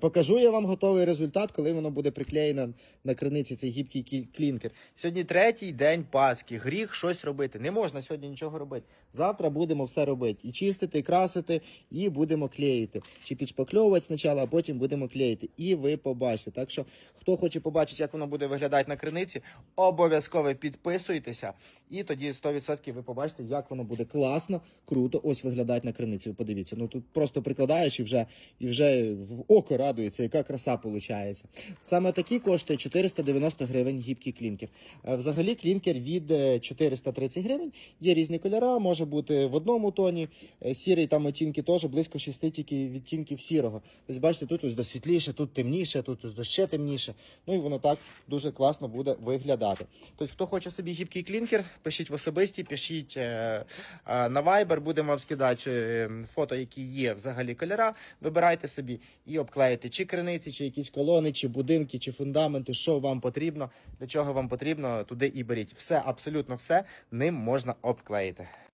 Покажу я вам готовий результат, коли воно буде приклеєно на криниці цей гібкий клінкер. Сьогодні третій день Пасхи. Гріх щось робити. Не можна сьогодні нічого робити. Завтра будемо все робити. І чистити, і красити, і будемо клеїти. Чи підшпакльовувати спочатку, а потім будемо клеїти. І ви побачите. Так що, хто хоче побачити, як воно буде виглядати на криниці, обов'язково підписуйтеся. І тоді 100% ви побачите, як воно буде класно, круто ось виглядати на криниці. Ви подивіться. Ну тут просто прикладаєш і вже, і вже в око радується, яка краса виходить. Саме такий коштує 490 гривень гібкий клінкер. Е, Взагалі клінкер від е, 430 гривень. Є різні кольори, може бути в одному тоні. Е, Сірий там оттінки теж близько 6 тільки відтінків сірого. Ось бачите, тут ось до світліше, тут темніше, тут ось ще темніше. Ну і воно так дуже класно буде виглядати. Тобто, хто хоче собі гібкий клінкер, пишіть в особисті, пишіть е, е, на Viber, будемо вам скидати е, фото, які є взагалі кольора. Вибирайте собі і обклеїте чи криниці, чи якісь колони, чи будинки, чи фундаменти, що вам потрібно, для чого вам потрібно, туди і беріть. Все, абсолютно все ним можна обклеїти.